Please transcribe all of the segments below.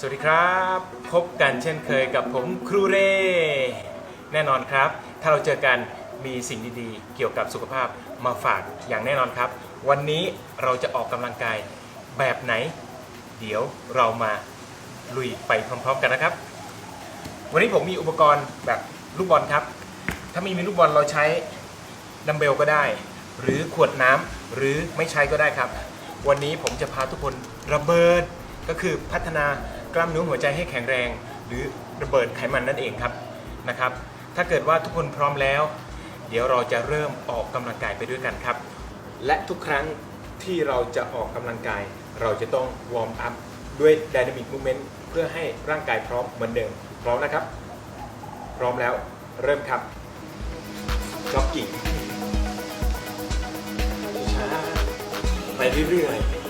สวัสดีครับ พบกันเช่นเคยกับผมครูเร่แน่นอนครับ ถ้าเราเจอกันมีสิ่งดีๆ เกี่ยวกับสุขภาพมาฝากอย่างแน่นอนครับ วันนี้เราจะออกกำลังกายแบบไหน เดี๋ยวเรามาลุยไปพร้อมๆกันนะครับ วันนี้ผมมีอุปกรณ์แบบลูกบอลครับ ถ้าไม่มีลูกบอลเราใช้ดัมเบลก็ได้ หรือขวดน้ำหรือไม่ใช้ก็ได้ครับ วันนี้ผมจะพาทุกคนระเบิดก็คือพัฒนา กล้ามเนื้อหัวใจให้แข็งแรง หรือระเบิดไขมันนั่นเองครับนะครับ ถ้าเกิดว่าทุกคนพร้อมแล้ว เดี๋ยวเราจะเริ่มออกกำลังกายไปด้วยกันครับ และทุกครั้งที่เราจะออกกำลังกาย เราจะต้องวอร์มอัพด้วย Dynamic Movement เพื่อให้ร่างกายพร้อมเหมือนเดิมพร้อมนะครับ พร้อมแล้วเริ่มครับจ็อกกิ้งช้าไปเรื่อยๆ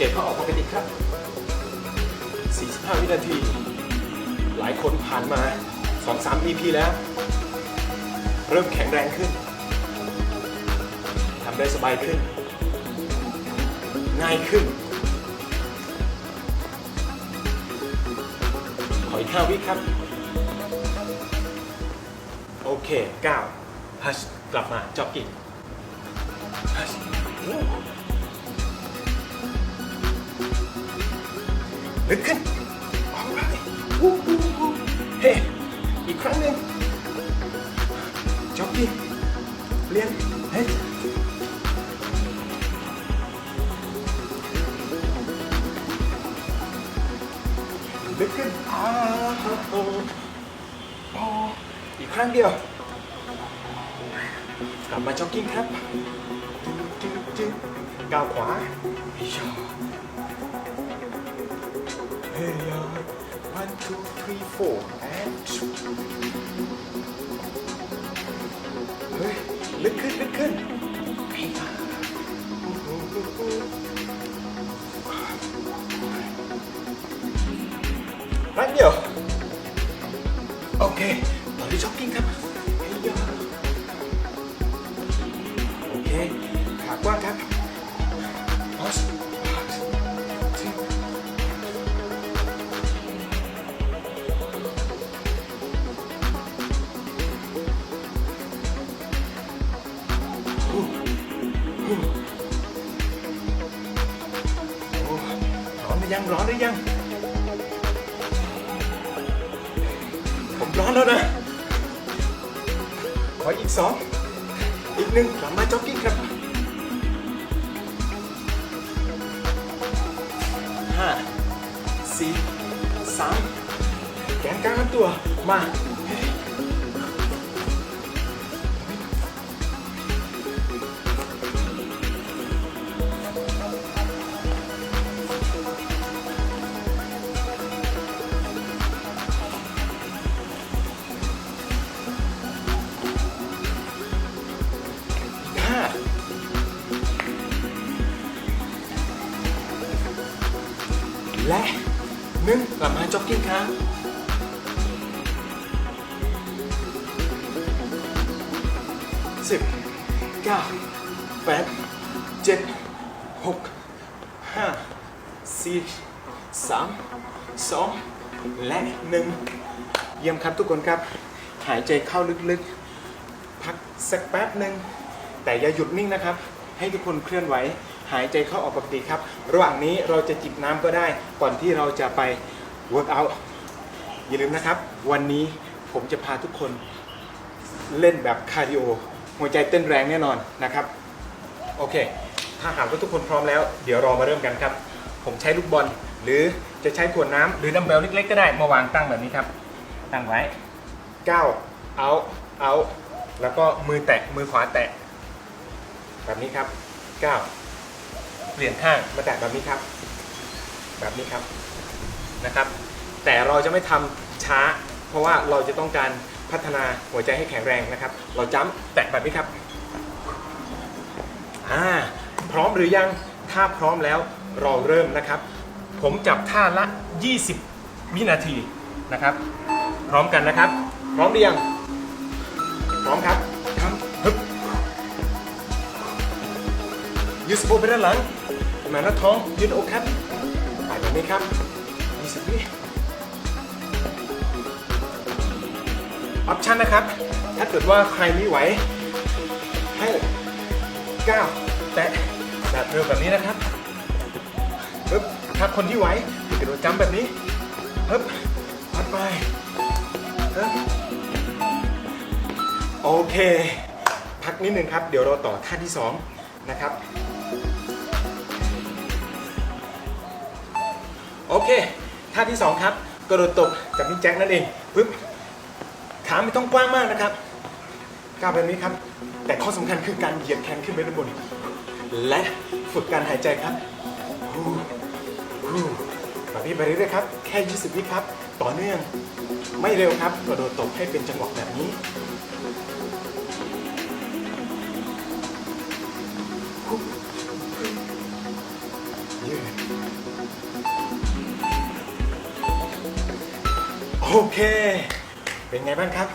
หายใจเข้าออกปกติครับ 45 วินาที หลายคนผ่านมา 2-3 EP แล้ว เริ่มแข็งแรงขึ้น ทำได้สบายขึ้น ง่ายขึ้น ขออีก5วิครับ โอเค9ฮัชกลับมาจ็อกกิ้งฮัช ลึกขึ้น Alright วู้วู้วู้เฮ้อีกครั้งหนึ่งจ็อกกิ้งเรียนเฮ้ลึ one two three four and เฮ้ยลึกขึ้นลึกขึ้นเร้อนหรือยังร้ยัง ผมร้อนแล้วนะ ขออีกสอง อีกหนึ่งกลับมาจ็อกกิ้งครับห้าสี่สามแกนกลางลตัวมา และหนึ่งกลับมาจ็อกกิ้งครับสิบเก้าแปดเจ็ดหกห้าสี่สามสองและหนึ่งเยี่ยมครับทุกคนครับ หายใจเข้าลึกๆ พักสักแป๊บหนึ่งแต่อย่าหยุดนิ่งนะครับ ให้ทุกคนเคลื่อนไหว หายใจเข้าออกปกติครับ ระหว่างนี้เราจะจิบน้ำก็ได้ ก่อนที่เราจะไป work out อย่าลืมนะครับ วันนี้ผมจะพาทุกคนเล่นแบบคาร์ดิโอ หัวใจเต้นแรงแน่นอนนะครับ โอเค ถ้าหากว่าทุกคนพร้อมแล้ว เดี๋ยวเรามาเริ่มกันครับ ผมใช้ลูกบอล หรือจะใช้ขวดน้ำหรือดัมเบลเล็กๆก็ได้ มาวางตั้งแบบนี้ครับ ตั้งไว้ก้าวเอาเอาแล้วก็มือแตะมือขวาแตะ แบบนี้ครับก้าว เปลี่ยนข้างมาแตะแบบนี้ครับ แบบนี้ครับนะครับ แต่เราจะไม่ทำช้า เพราะว่าเราจะต้องการพัฒนาหัวใจให้แข็งแรงนะครับ เราจ้ำแตะแบบนี้ครับอ่าพร้อมหรือยังถ้าพร้อมแล้วเราเริ่มนะครับ ผมจับท่าละ 20 วินาทีนะครับ พร้อมกันนะครับ พร้อมหรือยังพร้อมครับครับฮึบยืดสะโพกไปด้านหลัง แหมหน้าท้องยืดอกครับไปแบบนี้ครับ20วิออปชั่นนะครับ ถ้าเกิดว่าใครไม่ไหว ให้ก้าวแตะแบบเร็วแบบนี้นะครับปึ๊บถ้าคนที่ไหวกระโดดจัมแบบนี้ปึ๊บพัดไปปึ๊บโอเค พักนิดนึงครับ เดี๋ยวเราต่อท่าที่ 2 นะครับ โอเคท่าที่ 2 ครับ กระโดดตบกับพี่แจ็คนั่นเองปึ๊บขาไม่ต้องกว้างมากนะครับก้าวแบบนี้ครับ แต่ข้อสำคัญคือการเหยียดแขนขึ้นไปด้านบน และฝึกการหายใจครับแบบนี้ไปเรื่อยๆครับ แค่ 20 วิครับ ต่อเนื่อง ไม่เร็วครับ กระโดดตบให้เป็นจังหวะแบบนี้ โอเค เป็นไงบ้างครับ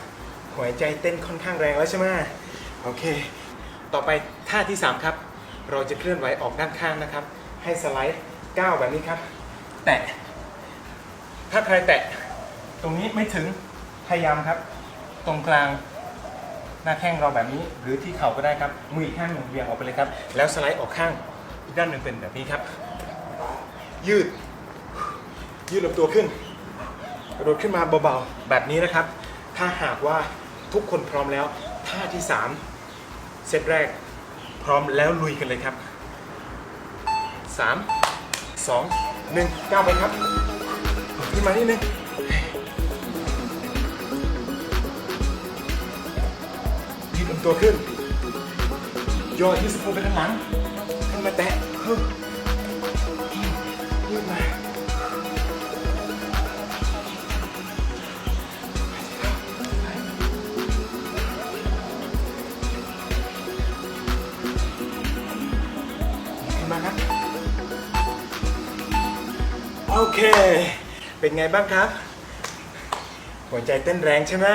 หัวใจเต้นค่อนข้างแรงแล้วใช่ไหมโอเค ต่อไปท่าที่ 3 ครับ เราจะเคลื่อนไหวออกด้านข้างนะครับ ให้สไลด์ก้าวแบบนี้ครับ แตะ ถ้าใครแตะ ตรงนี้ไม่ถึง พยายามครับ ตรงกลาง หน้าแข้งเราแบบนี้ หรือที่เข่าก็ได้ครับ มือข้างหนึ่งเบี่ยงออกไปเลยครับ แล้วสไลด์ออกข้าง อีกด้านหนึ่งเป็นแบบนี้ครับ ยืด ยืดลำตัวขึ้น กระโดดขึ้นมาเบาๆ แบบนี้นะครับ ถ้าหากว่าทุกคนพร้อมแล้วท่าที่ 3 เซตแรกพร้อมแล้วลุยกันเลยครับ 3 2 1ก้าวไปครับขึ้นมานิดนึงยืดลำตัวขึ้นย่อที่สะโพกไปข้างหลังขึ้นมาแตะ เค เป็นไงบ้างครับ หัวใจเต้นแรงใช่ไหม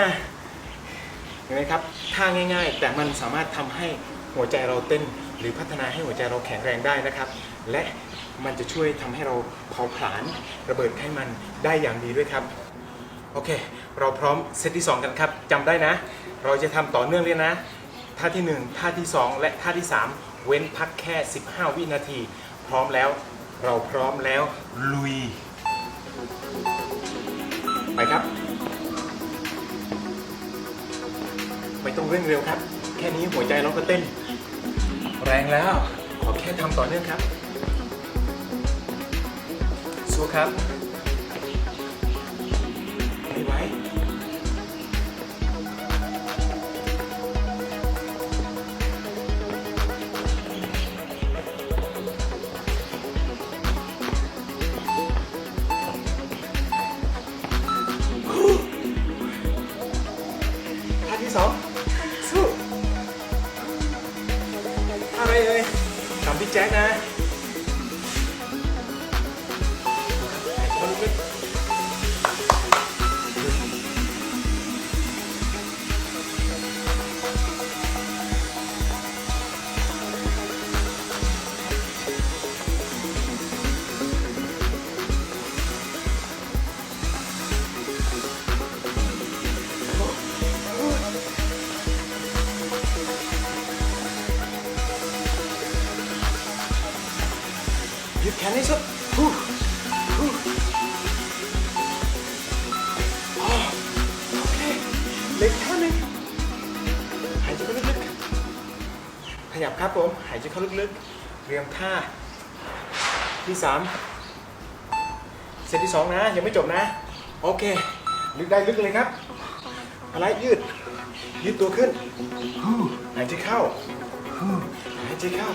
เห็นไหมครับท่าง่าย ๆ แต่มันสามารถทำให้หัวใจเราเต้น หรือพัฒนาให้หัวใจเราแข็งแรงได้นะครับ และมันจะช่วยทำให้เราเผาผลาญระเบิดไขมันได้อย่างดีด้วยครับ โอเค เราพร้อมเซตที่ 2 กันครับจำได้นะ เราจะทำต่อเนื่องเลยนะท่าที่ 1 ท่าที่ 2 และท่าที่ 3 เว้นพักแค่ 15 วินาที พร้อมแล้ว เราพร้อมแล้วลุย ไปครับ ไม่ต้องเร่งเร็วครับ แค่นี้หัวใจเราก็เต้น แรงแล้ว ขอแค่ทำต่อเนื่องครับ สู้ครับ หยุดแขนให้สุดฮู้ฮู้อ๋อโอเคเหล็กท่าหนึ่งหายใจเข้าลึกๆ ขยับครับผม หายใจเข้าลึกๆ เตรียมท่า ที่สามเซตที่สองนะ ยังไม่จบนะ โอเค ลึกได้ลึกเลยครับอะไรยืด ยืดตัวขึ้น หายใจเข้า หายใจเข้า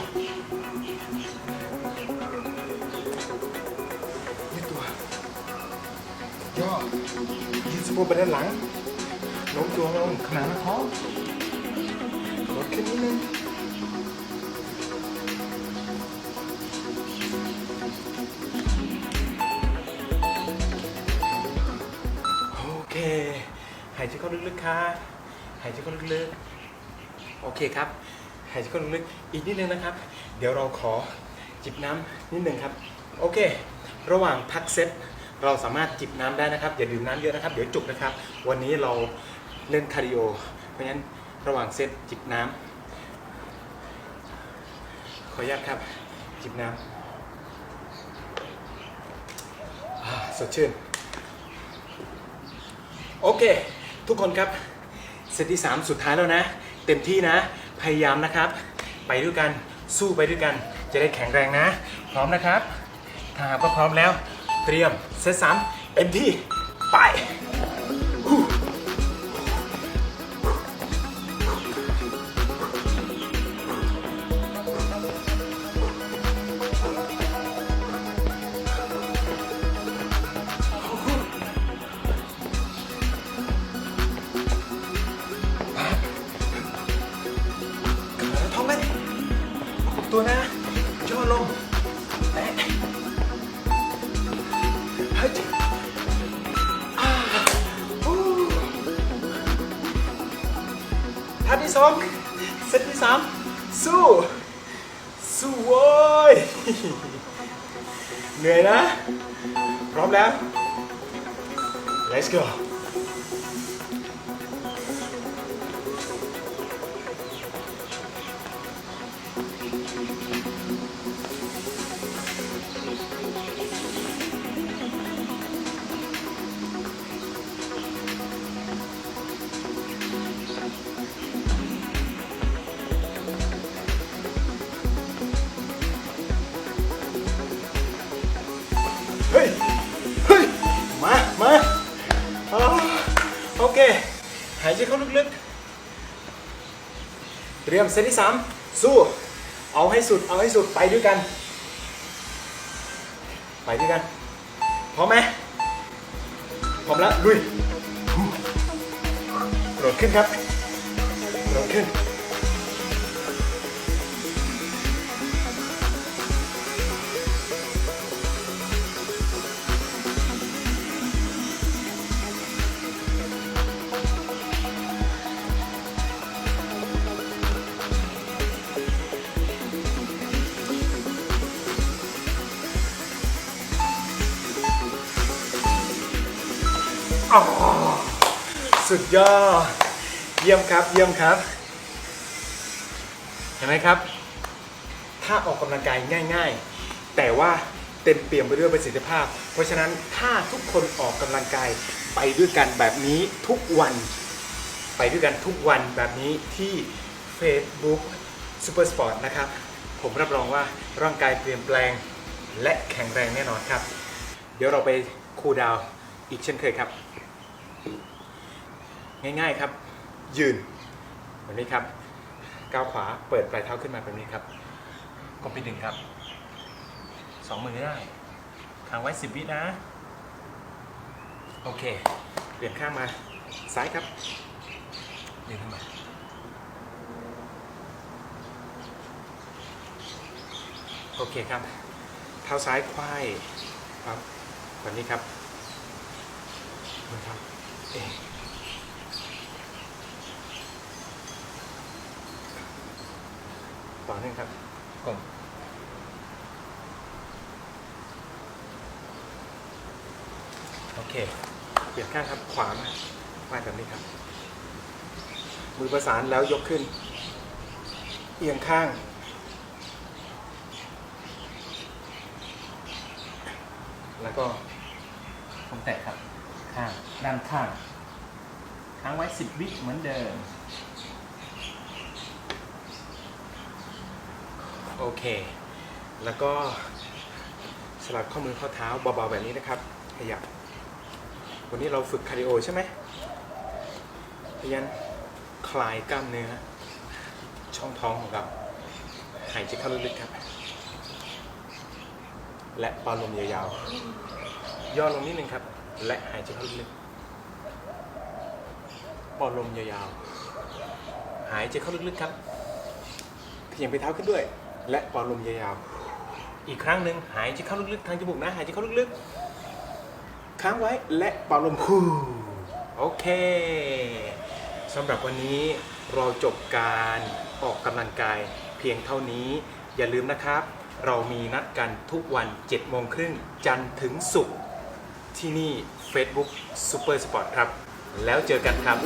ยืดไปด้านหลังโน้มตัวลงขนาดหน้าท้องลดขึ้นนิดนึงโอเคหายใจเข้าลึกๆค่ะหายใจเข้าลึกๆโอเคครับหายใจเข้าลึกๆอีกนิดนึงนะครับ เดี๋ยวเราขอจิบน้ำนิดนึงครับ โอเค ระหว่างพักเซต เราสามารถจิบน้ำได้นะครับ อย่าดื่มน้ำเยอะนะครับ เดี๋ยวจุกนะครับ วันนี้เราเล่นคาร์ดิโอ เพราะฉะนั้นระหว่างเซตจิบน้ำขออนุญาตครับ จิบน้ำอ่าสดชื่น โอเค ทุกคนครับ เซตที่ 3 สุดท้ายแล้วนะ เต็มที่นะ พยายามนะครับ ไปด้วยกัน สู้ไปด้วยกัน จะได้แข็งแรงนะ พร้อมนะครับ ถ้าหากว่าพร้อมแล้ว เตรียมเซตสามเต็มที่ ไปฮู้ขาท้องไหมตัวนะ สองเซตที่สามสู้ สู้โว้ยเหนื่อยนะ พร้อมแล้ว let's go โอเค หายใจเข้าลึกๆ เตรียมเซตที่ 3 สู้ เอาให้สุด เอาให้สุด ไปด้วยกัน ไปด้วยกัน พร้อมไหมพร้อมแล้วลุยกระโดดขึ้นครับกระโดดขึ้น อ๋อสุดยอด เยี่ยมครับ เยี่ยมครับ เห็นไหมครับ ถ้าออกกำลังกายง่าย ๆ แต่ว่าเต็มเปี่ยมไปด้วยประสิทธิภาพ เพราะฉะนั้นถ้าทุกคนออกกำลังกายไปด้วยกันแบบนี้ทุกวัน ไปด้วยกันทุกวันแบบนี้ที่ Facebook Super Sport นะครับ ผมรับรองว่าร่างกายเปลี่ยนแปลงและแข็งแรงแน่นอนครับ เดี๋ยวเราไปคูลดาวอีกเช่นเคยครับ ง่ายๆครับ ยืนแบบนี้ครับก้าวขวาเปิดปลายเท้าขึ้นมาแบบนี้ครับกดไปหนึ่งครับสองมือได้ค้างไว้สิบวินะ โอเค เปลี่ยนข้างมาซ้ายครับยืนขึ้นมาโอเคครับ เท้าซ้ายควายครับแบบนี้ครับมือครับเอ ต่อเนื่องครับกลมโอเคเปลี่ยนข้างครับขวามาควาแบบนี้ครับ มือประสานแล้วยกขึ้น เอียงข้างแล้วก็ผมแตะครับ ข้าง ด้านข้าง ค้างไว้10วิเหมือนเดิม อเค แล้วก็สลับข้อมือข้อเท้าเบาๆแบบนี้นะครับ ขยับ วันนี้เราฝึกคาร์ดิโอใช่ไหมพยายามคลายกล้ามเนื้อ ช่องท้องของเรา หายใจเข้าลึกๆครับ และปล่อลมยาวๆ ย่อลงนิดนึงครับ และหายใจเข้าลึกๆปล่อลมยาวๆ หายใจเข้าลึกๆครับเขยับไปเท้าขึ้นด้วย และปล่อยลมยาวๆอีกครั้งหนึ่งหายใจเข้าลึกๆทางจมูกนะ หายใจเข้าลึกๆ ค้างไว้และปล่อยลมฮูโอเคสำหรับวันนี้เราจบการออกกำลังกายเพียงเท่านี้ อย่าลืมนะครับ เรามีนัดกันทุกวัน7โมงครึ่งจันทร์ถึงศุกร์ที่นี่ Facebook Super Sport ครับ แล้วเจอกันครับ